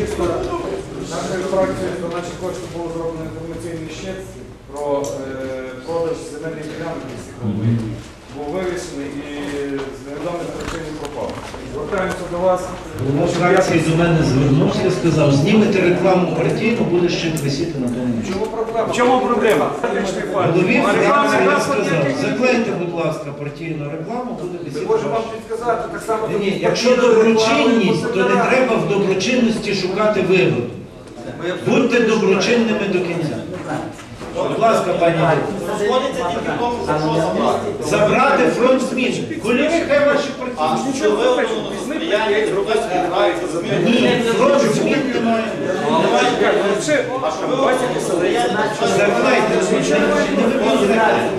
керівництва нашої фракції до наших було зроблено інформаційний щит про е, продаж земельних ділянок, який був вивішений до вас. Голова фракції до мене звернувся і сказав, знімете рекламу партійну, буде ще висіти на тому місці. В чому проблема? Голові фракції я сказав, заклейте, будь ласка, партійну рекламу, буде Ми висіти. можемо вам підказати так само. Ні, ні, якщо доброчинність, то не треба в доброчинності шукати вигоду. Будьте доброчинними до кінця. Будь ласка, пані. Ірина. Сходиться тільки в тому, що що забрати. Забрати фронт змін. Кольори хай ваші А що ви до сприяння хтось відбирається зміни? А що ви до сприяння хтось Заклейте, не вибігайте.